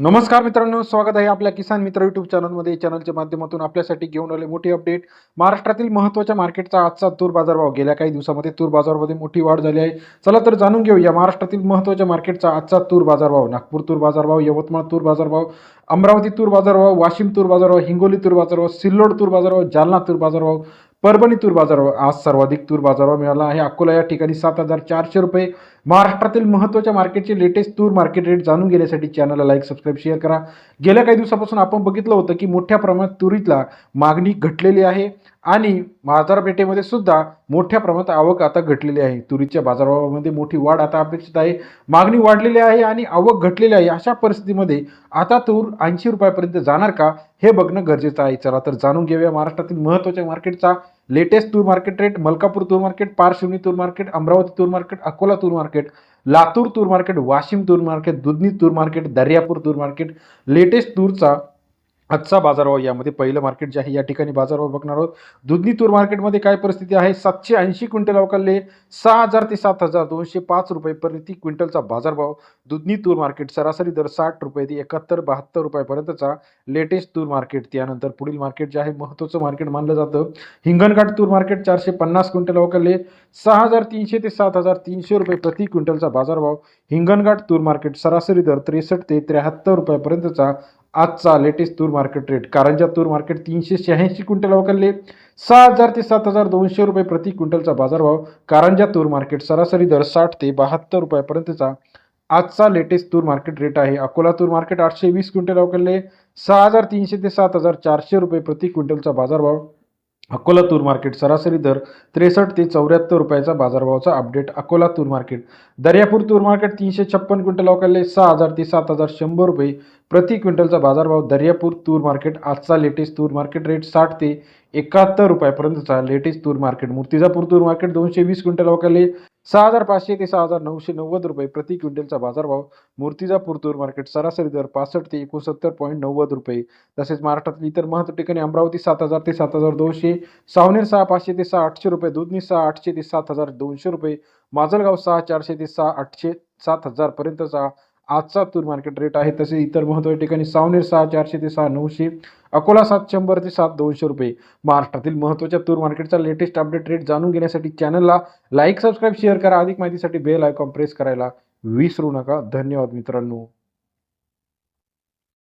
नमस्कार मित्रांनो स्वागत आहे आपल्या किसान मित्र युट्यूब चॅनलमध्ये चॅनलच्या माध्यमातून आपल्यासाठी घेऊन आले मोठी अपडेट महाराष्ट्रातील महत्त्वाच्या मार्केटचा आजचा तूर बाजारभाव. गेल्या काही दिवसामध्ये तूर बाजारामध्ये मोठी वाढ झाली आहे. चला तर जाणून घेऊया महाराष्ट्रातील महत्त्वाच्या मार्केटचा आजचा तूर बाजारभाव. नागपूर तूर बाजारभाव यवतमाळ तूर बाजारभाव अमरावती तूर बाजारभाव वाशिम तूर बाजारभाव हिंगोली तूर बाजारभाव सिल्लोड तूर बाजारभाव जालना तूर बाजारभाव परभणी तूर बाजारावर आज सर्वाधिक तूर बाजारावर मिळाला आहे. अकोला या ठिकाणी सात हजार चारशे रुपये. महाराष्ट्रातील महत्त्वाच्या मार्केटचे लेटेस्ट तूर मार्केट रेट जाणून घेण्यासाठी चॅनलला लाईक सबस्क्राईब शेअर करा. गेल्या काही दिवसापासून आपण बघितलं होतं की मोठ्या प्रमाणात तुरीतला मागणी घटलेली आहे. आणि बाजारपेठेमध्ये सुद्धा मोठ्या प्रमाणात आवक आता घटलेली आहे. तुरीच्या बाजारभावामध्ये मोठी वाढ आता अपेक्षित आहे. मागणी वाढलेली आहे आणि आवक घटलेली आहे. अशा परिस्थितीमध्ये आता तूर ऐंशी रुपयापर्यंत जाणार का हे बघणं गरजेचं आहे. चला तर जाणून घेऊया महाराष्ट्रातील महत्त्वाच्या मार्केटचा लेटेस्ट तूर मार्केट रेट मलकापूर तूर मार्केट पारशिवनी तूर मार्केट अमरावती तूर मार्केट अकोला तूर मार्केट लातूर तूर मार्केट वाशिम तूर मार्केट दुधनी तूर मार्केट दर्यापूर तूर मार्केट लेटेस्ट तूरचा आजचा बाजारभाव यामध्ये पहिलं मार्केट जे आहे या ठिकाणी बाजारभाव बघणार आहोत. दुधनी तूर मार्केटमध्ये काय परिस्थिती आहे? सातशे ऐंशी क्विंटल अवकालले सहा हजार ते सात हजार दोनशे पाच रुपये प्रति क्विंटलचा बाजारभाव. दुधनी तूर मार्केट सरासरी दर साठ रुपये ते एकाहत्तर बहात्तर रुपयापर्यंतचा लेटेस्ट तूर मार्केट त्यानंतर पुढील मार्केट जे आहे महत्त्वाचं मार्केट मानलं जातं. हिंगणघाट तूर मार्केट चारशे पन्नास क्विंटल अवकालले सहा हजार तीनशे ते सात हजार तीनशे रुपये प्रति क्विंटलचा बाजारभाव. हिंगणघाट तूर मार्केट सरासरी दर त्रेसष्ट ते त्र्याहत्तर रुपयापर्यंतचा आजचा लेटेस्ट तूर मार्केट रेट कारंजा तूर मार्केट तीनशे शहाऐंशी क्विंटल अवकालले सहा हजार ते सात हजार दोनशे रुपये प्रति क्विंटलचा बाजारभाव. कारंजा तूर मार्केट सरासरी दर साठ ते बहात्तर रुपयापर्यंतचा आजचा लेटेस्ट तूर मार्केट रेट आहे. अकोला तूर मार्केट आठशे वीस क्विंटल अवकालले सहा हजार तीनशे ते सात हजार चारशे रुपये प्रति क्विंटलचा बाजारभाव. अकोला तूर मार्केट सरासरी दर त्रेसष्ट ते चौऱ्याहत्तर रुपयाचा बाजारभावाचा अपडेट अकोला तूर मार्केट. दर्यापूर तूर मार्केट तीनशे छप्पन क्विंटल अवकाले सहा हजार ते सात हजार शंभर रुपये प्रति क्विंटलचा बाजारभाव. दर्यापूर तूर मार्केट आजचा लेटेस्ट तूर मार्केट रेट साठ ते एकाहत्तर रुपयापर्यंतचा लेटेस्ट तूर मार्केट. मूर्तिजापूर तूर मार्केट दोनशे वीस क्विंटल अवकाले सहा हजार पाचशे ते सहा हजार नऊशे नव्वद रुपये प्रति क्विंटलचा बाजारभाव. मूर्तिजापूर तूर मार्केट सरासरी दर पासष्ट ते एकोणसत्तर पॉईंट नव्वद रुपये. तसेच महाराष्ट्रातील इतर महत्त्व ठिकाणी अमरावती सात हजार ते सात हजार दोनशे सावनेर सहा पाचशे ते सहा आठशे रुपये दुधनी सहा आठशे ते सात हजार दोनशे रुपये माजलगाव सहा चारशे ते सहा आठशे सात हजारपर्यंतचा आजचा तूर मार्केट रेट आहे. तसे इतर महत्त्वाच्या ठिकाणी सावनेर सहा चारशे ते सहा नऊशे अकोला सात शंभर ते सात दोनशे रुपये. महाराष्ट्रातील महत्त्वाच्या तूर मार्केटचा लेटेस्ट अपडेट रेट जाणून घेण्यासाठी चॅनलला लाईक सबस्क्राईब शेअर करा. अधिक माहितीसाठी बेल आयकॉन प्रेस करायला विसरू नका. धन्यवाद मित्रांनो.